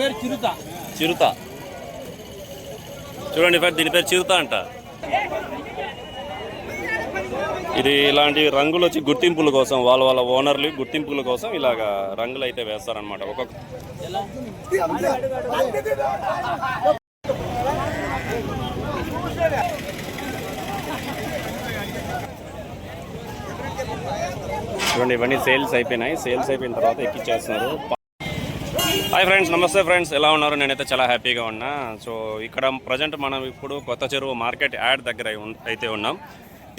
పేరు చిరుత. చిరుత. చూడండి ఫ్రెండ్ దీని పేరు చిరుత అంట. ఇది ఇలాంటి రంగులు వచ్చి గుర్తింపుల కోసం వాళ్ళ వాళ్ళ ఓనర్లు గుర్తింపుల కోసం ఇలాగా రంగులు అయితే వేస్తారనమాట ఒక్కొక్క చూడండి ఇవన్నీ సేల్స్ అయిపోయినాయి. సేల్స్ అయిపోయిన తర్వాత ఎక్కిచ్చేస్తున్నారు. హాయ్ ఫ్రెండ్స్ నమస్తే ఫ్రెండ్స్ ఎలా ఉన్నారు? నేనైతే చాలా హ్యాపీగా ఉన్నా. సో ఇక్కడ ప్రజెంట్ మనం ఇప్పుడు కొత్త చెరువు మార్కెట్ యాడ్ దగ్గర అయితే ఉన్నాం.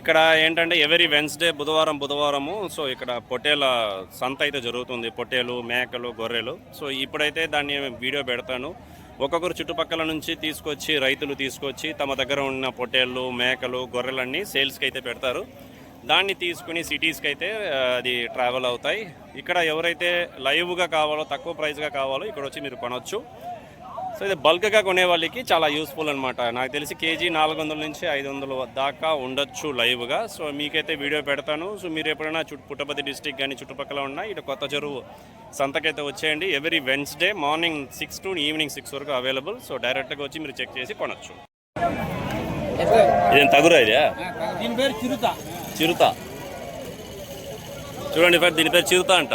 ఇక్కడ ఏంటంటే ఎవరీ వెన్స్డే బుధవారం బుధవారము సో ఇక్కడ పొట్టేల సంత అయితే జరుగుతుంది. పొట్టేలు మేకలు గొర్రెలు. సో ఇప్పుడైతే దాన్ని వీడియో పెడతాను. ఒక్కొక్కరు చుట్టుపక్కల నుంచి తీసుకొచ్చి రైతులు తీసుకొచ్చి తమ దగ్గర ఉన్న పొట్టేళ్ళు మేకలు గొర్రెలన్నీ సేల్స్కి అయితే పెడతారు. దాన్ని తీసుకుని సిటీస్కి అయితే అది ట్రావెల్ అవుతాయి. ఇక్కడ ఎవరైతే లైవ్గా కావాలో తక్కువ ప్రైస్గా కావాలో ఇక్కడ వచ్చి మీరు కొనవచ్చు సో ఇది బల్క్గా కొనే వాళ్ళకి చాలా యూస్ఫుల్ అనమాట నాకు తెలిసి కేజీ నాలుగు వందల నుంచి ఐదు వందల దాకా ఉండొచ్చు లైవ్గా సో మీకైతే వీడియో పెడతాను. సో మీరు ఎప్పుడైనా చుట్టు పుట్టపర్తి డిస్టిక్ కానీ చుట్టుపక్కల ఉన్న ఇటు కొత్త చెరువు సంతకైతే వచ్చేయండి. Every Wednesday morning six to evening six వరకు అవైలబుల్ సో డైరెక్ట్గా వచ్చి మీరు చెక్ చేసి కొనొచ్చు. ఇదేం తగురా ఇదే? చిరుత. చూడండి ఫ్రెండ్ దీని పేరు చిరుత అంట.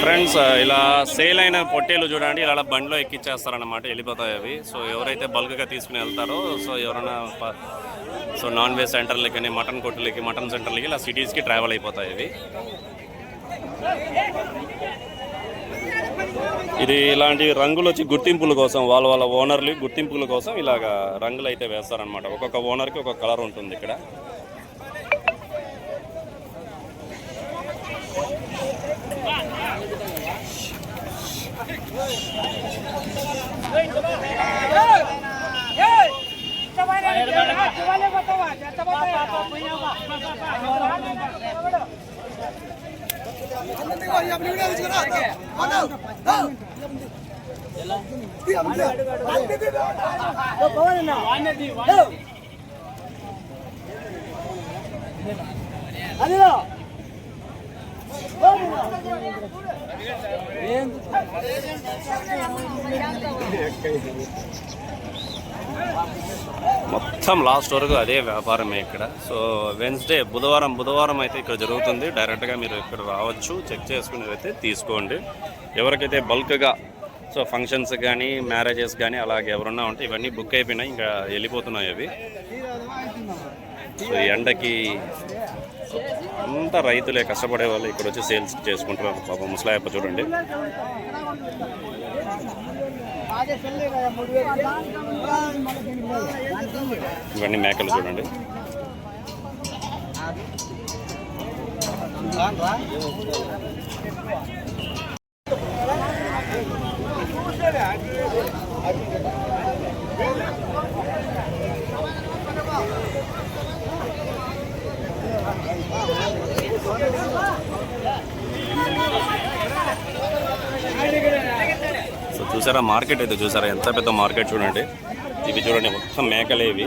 ఫ్రెండ్స్ ఇలా సేల్ అయిన పొట్టేలు చూడండి ఇలా బండిలో ఎక్కిచ్చేస్తారన్నమాట వెళ్ళిపోతాయి అవి. సో ఎవరైతే బల్క్గా తీసుకుని వెళ్తారో సో ఎవరైనా సో నాన్ వెజ్ సెంటర్లకి కానీ మటన్ కొట్టులకి మటన్ సెంటర్లకి ఇలా సిటీస్కి ట్రావెల్ అయిపోతాయి ఇవి. ఇది ఇలాంటి రంగులు వచ్చి గుర్తింపుల కోసం వాళ్ళ వాళ్ళ ఓనర్లు గుర్తింపుల కోసం ఇలాగ రంగులు అయితే వేస్తారనమాట ఒక్కొక్క ఓనర్కి ఒక్కొక్క కలర్ ఉంటుంది ఇక్కడ. అదిలో మొత్తం లాస్ట్ వరకు అదే వ్యాపారమే ఇక్కడ. సో వెన్స్డే బుధవారం బుధవారం అయితే ఇక్కడ జరుగుతుంది. డైరెక్ట్గా మీరు ఇక్కడ రావచ్చు. చెక్ చేసుకుని అయితే తీసుకోండి. ఎవరికైతే బల్క్గా సో ఫంక్షన్స్ కానీ మ్యారేజెస్ కానీ అలాగే ఎవరన్నా ఉంటే ఇవన్నీ బుక్ అయిపోయినాయి. ఇంకా వెళ్ళిపోతున్నాయి అవి. సో ఎండకి అంతా రైతులే కష్టపడే వాళ్ళు ఇక్కడ వచ్చి సేల్స్ చేసుకుంటున్నారు పాప ముసలాయప్ప చూడండి. ఇవన్నీ మేకలు చూడండి. సో చూసారా మార్కెట్ అయితే చూసారా? ఎంత పెద్ద మార్కెట్ చూడండి. ఇవి చూడండి మొత్తం మేకలే ఇవి.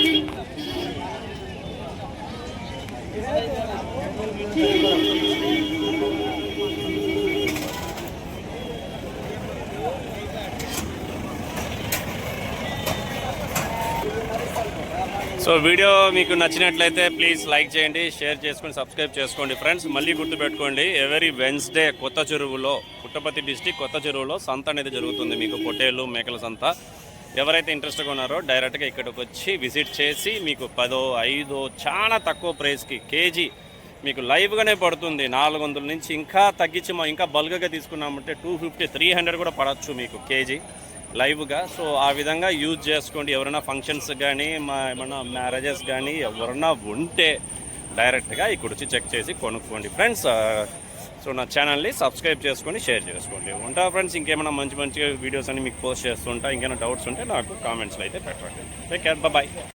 సో వీడియో మీకు నచ్చినట్లయితే ప్లీజ్ లైక్ చేయండి షేర్ చేసుకొని సబ్స్క్రైబ్ చేసుకోండి ఫ్రెండ్స్. మళ్ళీ గుర్తుపెట్టుకోండి ఎవరీ వెన్స్డే కొత్త చెరువులో పుట్టపర్తి డిస్టిక్ కొత్త చెరువులో సంత అనేది జరుగుతుంది మీకు పొట్టేళ్ళు మేకల సంత. ఎవరైతే ఇంట్రెస్ట్గా ఉన్నారో డైరెక్ట్గా ఇక్కడికి వచ్చి విజిట్ చేసి మీకు పదో ఐదో చాలా తక్కువ ప్రైస్కి కేజీ మీకు లైవ్గానే పడుతుంది. నాలుగు వందల నుంచి ఇంకా తగ్గించి మా ఇంకా బల్క్గా తీసుకున్నామంటే టూ ఫిఫ్టీ త్రీ హండ్రెడ్ కూడా పడవచ్చు మీకు కేజీ. లైవ్గా. సో ఆ విధంగా యూజ్ చేసుకోండి. ఎవరైనా ఫంక్షన్స్ కానీ మా ఏమన్నా మ్యారేజెస్ కానీ ఎవరైనా ఉంటే డైరెక్ట్గా ఇక్కడ వచ్చి చెక్ చేసి కొనుక్కోండి. ఫ్రెండ్స్ సో నా ఛానల్ని సబ్స్క్రైబ్ చేసుకొని షేర్ చేసుకోండి. ఉంటా ఫ్రెండ్స్ ఇంకేమైనా మంచి మంచి వీడియోస్ అని మీకు పోస్ట్ చేస్తుంటా ఇంకేమైనా డౌట్స్ ఉంటే నాకు కామెంట్స్లో అయితే పెట్టండి. Take care bye.